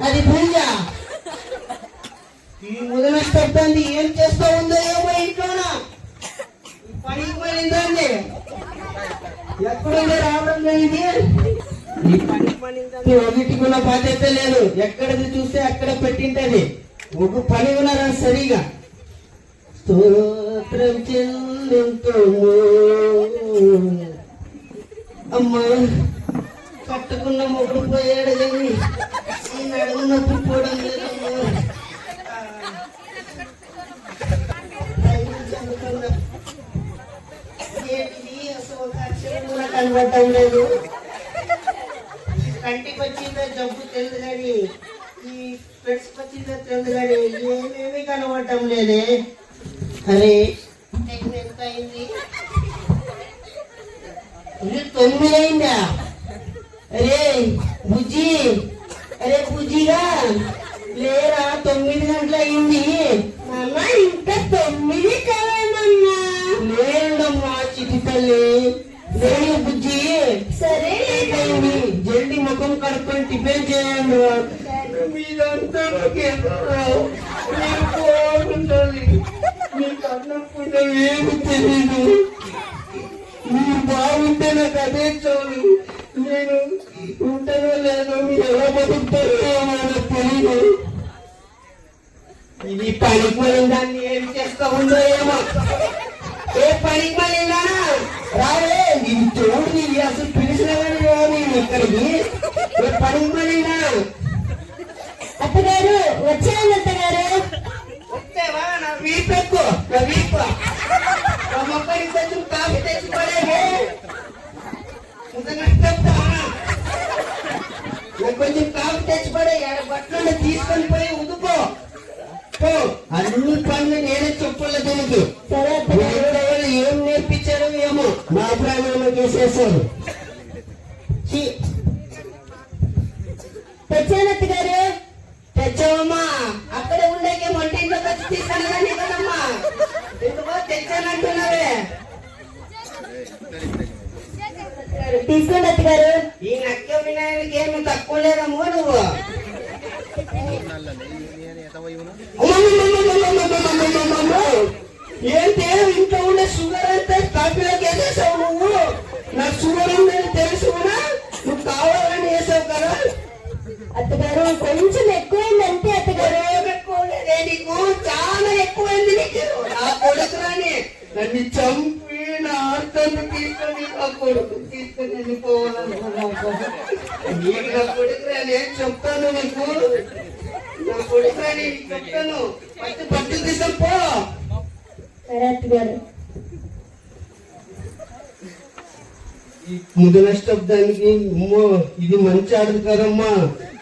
అది పూజ ఈ మొదల శబ్దాన్ని ఏం చేస్తా ఉందో ఏమో ఇంట్లోనా పనికి పోయిందండి రావడం లేదు అన్నిటికి ఉన్న బాధ్యత లేదు ఎక్కడది చూస్తే అక్కడ పెట్టింటది ఒక పని ఉన్నారా సరిగా స్తోత్రం చెల్లింతుము అమ్మా కట్టుకున్న ముగ్గురు పోయాడు కానీ ఈ నడుము నొప్పి పోవడం అసలు కూడా కనబడటం లేదు. కంటికి వచ్చిందో జబ్బు తెలియదు కానీ ఈ ఫ్రెండ్స్కి వచ్చిందో తెలియదు కానీ ఏమేమి కనబడటం లేదే. మరి తొమ్మిది అయిందా అరే బుజ్జి. అరే బుజ్జిగా. లేరా తొమ్మిది గంటలు అయింది ఉంటారో లేదో మీరు ఎలా బతుకుతారో నాకు తెలియదు ఇది పనికి మళ్ళీ దాన్ని ఏం చేస్తా ఉందో ఏమో. ఏ పనికి మళ్ళీ రావే నీ చూడు నీ అసలు పిలిచిన నేను ఇక్కడికి. ఏ పనికి మళ్ళీ అత్తగారు వచ్చాను అత్తగారు. వచ్చావా? నా వీపెక్కు నా వీపు. No te acuerdas de la muerva. No, no, no, no, no, no, no, no, no, no, no, no. Y él tiene un chabón. నా కొడుకురాని చెప్తాను పట్టు శబ్దానికి ఇది మంచి ఆడదు కదమ్మా.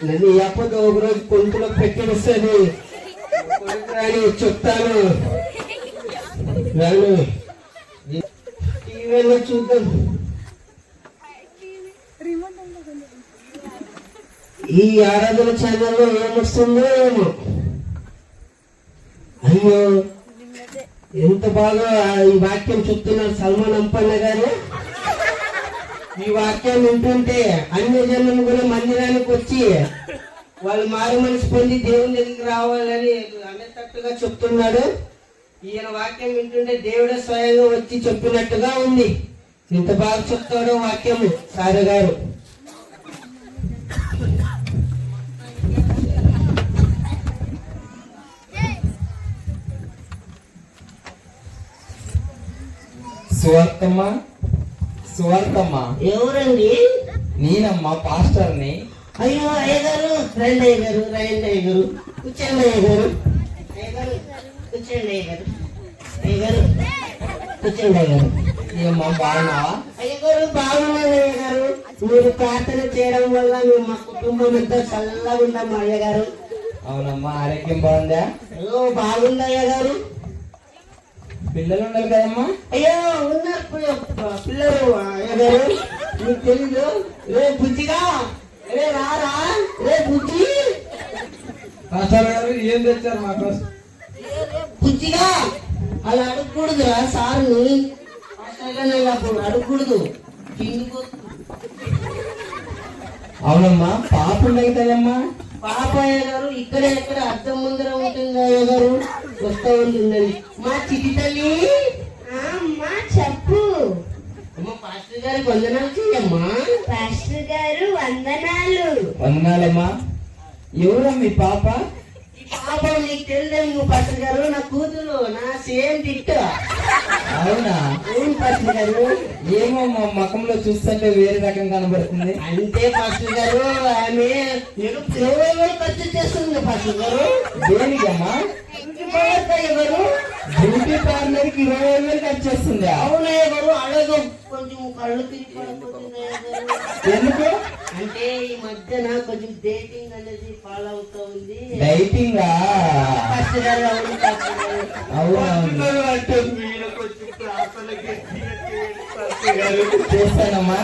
నన్ను ఎప్పటి ఒక రోజు కొంతులో పెట్టేస్తుంది రాని చెప్తాను. రాను. టీవీలో చూద్దాం. ఈ ఆరాధన ఛానల్లో ఏమొస్తుందో ఏమో. అయ్యో ఎంత బాగా ఈ వాక్యం చెప్తున్నారు సల్మాన్ అంపన్న గారు. ఈ వాక్యం వింటుంటే అన్ని జనులు కూడా మందిరానికి వచ్చి వాళ్ళు మారు మనసు పొంది దేవుని దగ్గరికి రావాలని అనేటట్టుగా చెప్తున్నాడు. ఈయన వాక్యం వింటుంటే దేవుడే స్వయంగా వచ్చి చెప్పినట్టుగా ఉంది. ఇంత బాగా చెప్తాడో వాక్యం సారు గారు సువార్తమ్మ సువార్తమ్మ. ఎవరండి? నేనమ్మా పాస్టర్ని. అయ్యో అయ్యగారు రండి అయ్యగారు రండి అయ్యగారు. కూర్చోండి అయ్యగారు. అయ్యగారు కూర్చోండి అయ్యగారు. అయ్యగారు కూర్చోండి అయ్యగారు. ఏమ్మా బాగున్నావా? అయ్యగారు బాగున్నాను అయ్యగారు. మీరు ప్రార్థన చేయడం వల్ల మేము మా కుటుంబం అంతా చల్లగా ఉన్నాము అయ్యగారు. అవునమ్మా ఆరోగ్యం బాగుందా? బాగుంది అయ్యగారు. పిల్లలు ఉండాలి కదమ్మా? అయ్యో ఉన్నారు పిల్ల- పిల్లలు మీకు తెలీదు? రే బుజ్జిగా. రే రారా? రే బుజ్జి. పాస్టర్ గారు ఏం తెచ్చారు మా కోసం? బుజ్జిగా. అలా అడగకూడదురా సార్ని. అసలు అప్పుడు అడగకూడదు. అవునమ్మా పాప ఉండదు కదమ్మా పాపయ్య గారు ఇక్కడ ఎక్కడ అద్దం ముందర ఉంటుంది అయ్య గారు వస్తూ ఉంటుందండి మా చిటి తల్లి ఆ, అమ్మా చెప్పు. అమ్మ పాస్టర్ గారికి వందనాలు చెయ్యమ్మా. పాస్టర్ గారు వందనాలు. వందనాలమ్మా. ఎవరా మీ పాప? పాపం నీకు తెలియదు నువ్వు పాస్టర్ గారు నా కూతురు నా సేమ్ తిట్టు అవునా? ఏం పాస్టర్ గారు? ఏమో మా ముఖంలో చూస్తుంటే వేరే రకం కనబడుతుంది. అంతే పాస్టర్ గారు ఆమె వేలు ఖర్చు చేస్తుంది పాస్టర్ గారు. దేనికమ్మా? గారు బ్యూటీ పార్లర్కి ఇరవై వేలు ఖర్చు చేస్తుందా? అవునయ్య గారు అలాగే కొంచెం కళ్ళు. ఎందుకు? అంటే ఈ మధ్యన కొంచెం డేటింగ్ అనేది ఫాలో అవుతా ఉంది. డైటింగ్. చేస్తానమ్మా.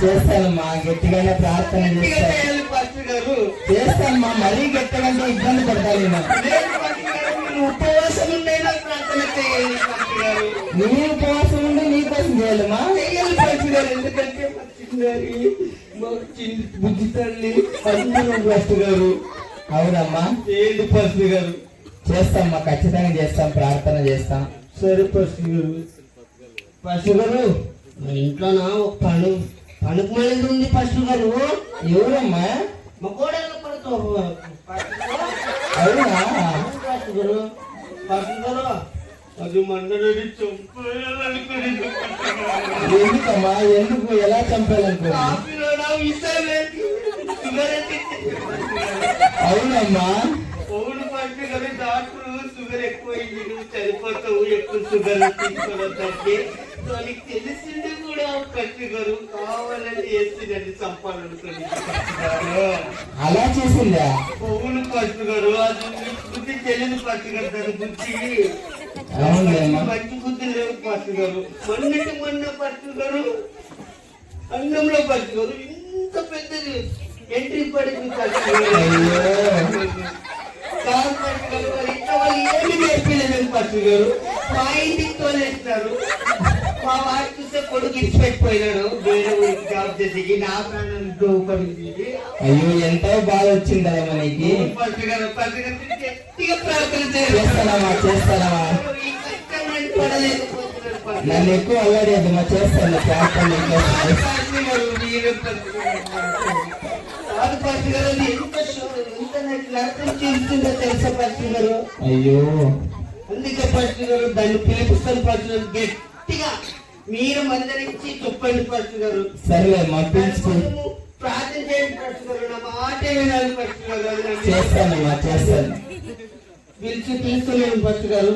చేస్తానమ్మా గట్టిగానే ప్రార్థన. చేస్తానమ్మా మరీ గట్టిగా ఇబ్బంది పడతాను నేను ఉపవాసం ఉండైనా నీ ఉండి నీ కోసం చేయాలమ్మా. ఎందుకంటే బుద్ధి తల్లి పాస్టర్ గారు. అవునమ్మా. ఏంటి పాస్టర్ గారు. చేస్తామ్మా ఖచ్చితంగా చేస్తాం ప్రార్థన చేస్తాం. సరే పాస్టర్ గారు. పాస్టర్ గారు మా ఇంట్లోనా ఒక పను పనుకు మళ్ళీ ఉంది పాస్టర్ గారు? ఎవరమ్మా? మా కోడలు పడుతూ అవును? పాస్టర్ గారు పాస్టర్ గారు. అది ఎందుకమ్మా? ఎందుకు? ఎలా అవునమ్మా. అవును డాక్టర్. షుగర్ ఎక్కువైంది. నువ్వు చనిపోతావు ఎక్కువ షుగర్ తీసుకోవద్దంటే. దానికి తెలిసింది కూడా గారు కావాలని చంపాలనుకుని అలా చేసిందా? అవును పాస్టర్ గారు అది బుద్ధి తెలియదు. పాస్టర్ గారు దాని బుద్ధి. మంచి బుద్ధి లేవు పాస్టర్ గారు మొన్నటి మొన్న పాస్టర్ గారు అన్నంలో పాస్టర్ గారు ఇంత పెద్దది. ఎంట్రీ పడింది వాళ్ళు ఏమి పాస్టర్ గారు మా ఇంటికి తోలేస్తున్నారు మా వాడు చూస్తే కొడుకు ఇచ్చి పెట్టిపోయినాడు వేరే ఊరికి జాబ్ చేసి నా ప్రాణం పడింది అయ్యో ఎంతో బాధ వచ్చింది కదా మనకి. పాస్టర్ గారు పాస్టర్ గారు మీరు గట్టిగా ప్రార్థన చేయాలి చేస్తానమ్మా చేస్తానమ్మా. ఈ నన్ను ఎక్కువ అల్లాడేది మా చేస్తాను ప్రార్థన గారు అది ఎంత షో- ఎంత నరకం చేస్తుందో తెలుసా పాస్టర్ గారు అయ్యో. అందుకే పాస్టర్ గారు దాన్ని పిలిపిస్తాను పాస్టర్ గారు గట్టిగా మీరు మందరించి చెప్పండి గారు. సరేలే మా కొంచెము ప్రార్థన చేయండి గారు. నా మాట వినాలి పాస్టర్ గారు. అది నాకు చేస్తానమ్మా చేస్తాను. పిలిచి పిలుస్తున్నాను పాస్టర్ గారు.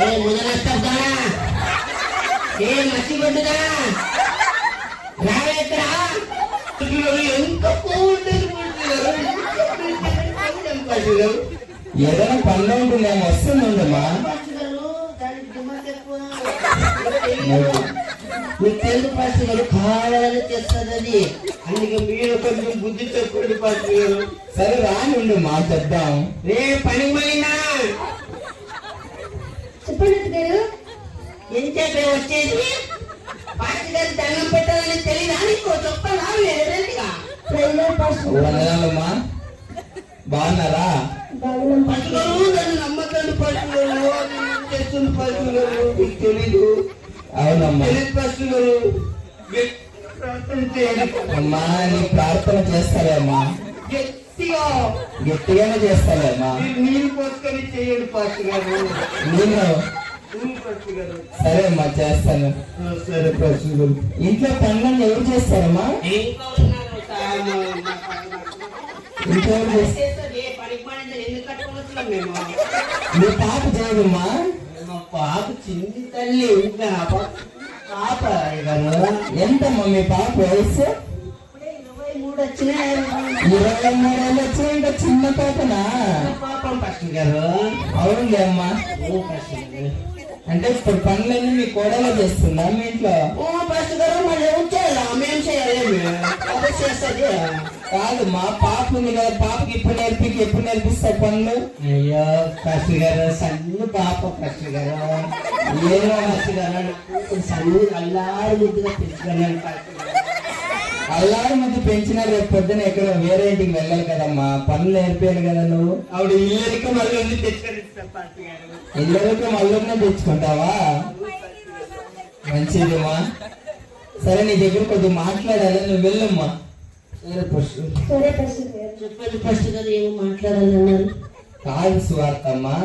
ఏ ముదనస్తదా ఏ మసిగొడ్డుదా రావేట్రా. ఎంత ఏదైనా పనులు ఉంటుందేమో వస్తుందమ్మా మీకు తెలుగు పాస్టర్ గారు కావాలని చేస్తుంది అది అందుకే మీరు కొంచెం బుద్ధి చెప్పండి పాస్టర్ గారు. సరే రాని ఉండు మా చెప్దాం. రే పని మళ్ళీనా చేయాలి అమ్మా నీ ప్రార్థన చేస్తాలేమ్మా గట్టిగా. గట్టిగానే చేస్తాలేమ్మా మీరు నీళ్ళు పోసుకొని చేయండి పాస్టర్ గారు. నేను సరే అమ్మా చేస్తాను. సరే గారు. ఇంట్లో పనులన్నీ ఎవరు చేస్తారమ్మా. ఇంట్లో చేస్తారు? మీ పాప చేయదమ్మా. పాప చిన్ని తల్లి ఇంకా పాప పాప గారు మీ పాప వయసు ఇరవై మూడు వచ్చినాయి చిన్న పాపనా? పాపం కష్టం గారు అవునులే అమ్మా. ఓ కష్టం అంటే ఇప్పుడు పనులన్నీ మీ కోడలో చేస్తుందా మీ ఇంట్లో? ఓ ఫస్ట్ గారు మళ్ళీ చేయాలా మేము చేయాలి? అదే చేస్తుంది. కాదు మా పాప ఉంది కదా పాపకి ఇప్పుడు నేర్పి ఎప్పుడు నేర్పిస్తావు పనులు? అయ్యో ఫస్ట్ గారు సన్ను పాప ఫస్ట్ గారు. ఏమో ఫస్ట్ గారు? సన్ను అల్లారు ముద్దుగా పెంచుకున్నాను అల్లారు ముందు పెంచిన రేపు పొద్దున ఎక్కడ వేరే ఇంటికి వెళ్ళాలి కదమ్మా. పనులు నేర్పేయాలి కదా నువ్వు? ఆవిడ ఇల్లరికి మళ్ళీ తెచ్చుకొని ఇళ్ళకి మళ్ళీ తెచ్చుకుంటావా? మంచిదమ్మా సరే నీ దగ్గర కొద్దిగా మాట్లాడాలి. నువ్వు వెళ్ళమ్మా. చెప్పండి ఫస్ట్ గారు ఏమో మాట్లాడాలన్నారు? కాదు సువార్తమ్మా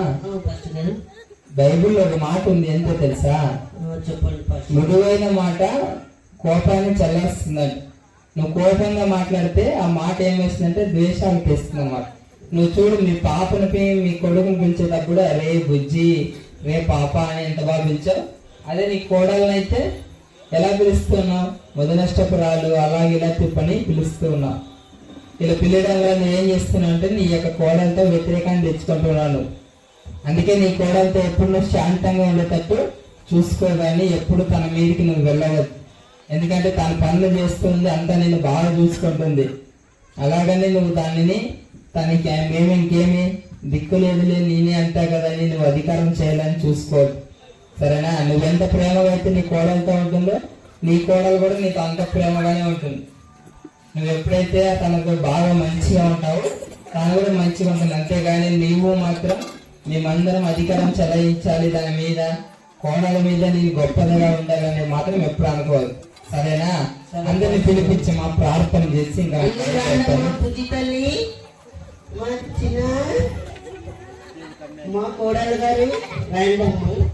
ఫస్ట్ గారు. బైబిల్లో ఒక మాట ఉంది ఎంతో తెలుసా? ఆ, చెప్పండి ఫస్ట్. మృదువైన మాట కోపాన్ని చల్లేస్తుందండి నువ్వు కోపంగా మాట్లాడితే ఆ మాట ఏం వేస్తుందంటే ద్వేషాలు తెస్తుంది అన్నమాట నువ్వు చూడు మీ పాపను పి- మీ కొడుకుని పిలిచేటప్పుడు రే బుజ్జి రే పాప అని ఎంత బాగా పిలిచావు? అదే నీ కోడలనైతే ఎలా పిలుస్తున్నావు మొదనష్టపురాలు అలాగే ఇలా తిప్పని పిలుస్తూ ఉన్నావు ఇలా పిలవడం వల్ల నేను ఏం చేస్తున్నా అంటే నీ యొక్క కోడలతో వ్యతిరేకాన్ని తెచ్చుకుంటున్నాను. అందుకే నీ కోడలతో ఎప్పుడు నువ్వు శాంతంగా ఉండేటట్టు చూసుకో కానీ ఎప్పుడు తన మీదకి నువ్వు వెళ్ళవద్దు. ఎందుకంటే తన పనులు చేస్తుంది అంతా నేను బాగా చూసుకుంటుంది. అలాగనే నువ్వు దానిని తనకి మేము ఇంకేమి దిక్కు లేదులే నేనే అంటా కదా అని నువ్వు అధికారం చేయాలని చూసుకోవద్దు. సరేనా? నువ్వెంత ప్రేమగా అయితే నీ కోడలతో ఉంటుందో నీ కోడలు కూడా నీకు అంత ప్రేమగానే ఉంటుంది. నువ్వు ఎప్పుడైతే తనకు బాగా మంచిగా ఉంటావో తను కూడా మంచిగా ఉంటుంది. అంతేగాని నీవు మాత్రం మేమందరం అధికారం చెలాయించాలి. దాని మీద కోణాల మీద నేను గొప్పదిగా ఉండాలని మాత్రం ఎప్పుడు అనుకోదు. సరేనా? అందరిని పిలిపించి మా ప్రార్థన చేసి ఇంకా మా కోడలు గారు రండమ్మ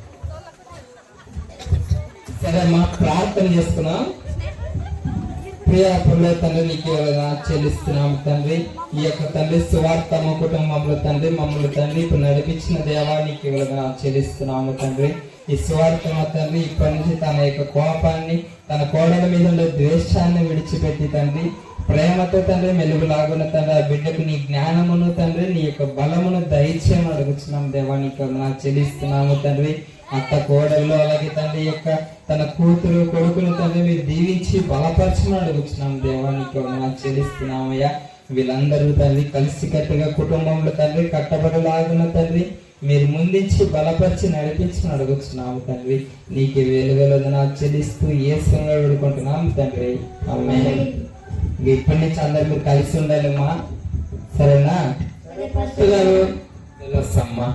సరే మా ప్రార్థన చేసుకున్నాం. ప్రియ పుల్ల తండ్రి నీకు చెల్లిస్తున్నాము తండ్రి? ఈ యొక్క తండ్రి సువార్తమ్మ కుటుంబంలో తండ్రి మమ్మల్ని తండ్రి ఇప్పుడు నడిపించిన దేవా నీకు ఇవ్వగా చెల్లిస్తున్నాము తండ్రి? ఈ సువార్తమ్మ తండ్రి ఇప్పటి నుంచి తన యొక్క కోపాన్ని తన కోడల మీద ఉండే ద్వేషాన్ని విడిచిపెట్టి తండ్రి ప్రేమతో తండ్రి మెలుగులాగున్న తండ్రి ఆ బిడ్డకు నీ జ్ఞానమును తండ్రి నీ యొక్క బలమును దయచేయమని అడుగుతున్నాం దేవానికి చెల్లిస్తున్నాము తండ్రి? అత్త కోడలు అలాగే తండ్రి యొక్క తన కూతురు కొడుకును తండ్రి మీరు దీవించి బలపరచమని అడుగుతున్నాం దేవానికి నాకు చెల్లిస్తున్నామయ్యా. వీళ్ళందరూ తండ్రి కలిసికట్టుగా కుటుంబంలో తండ్రి కట్టబడలాగున్న తండ్రి మీరు ముందుంచి బలపరిచి నడిపించమని అడుగుతున్నాము తండ్రి. నీకు వేలుగలదు నాకు చెల్లిస్తూ ఏ సమయంలో వేడుకుంటున్నాం తండ్రి అమ్మాయి ఇప్పటి నుంచి అందరు మీరు కలిసి ఉండాలి మా సరేనా? గారు వెళ్ళొస్తామ్మా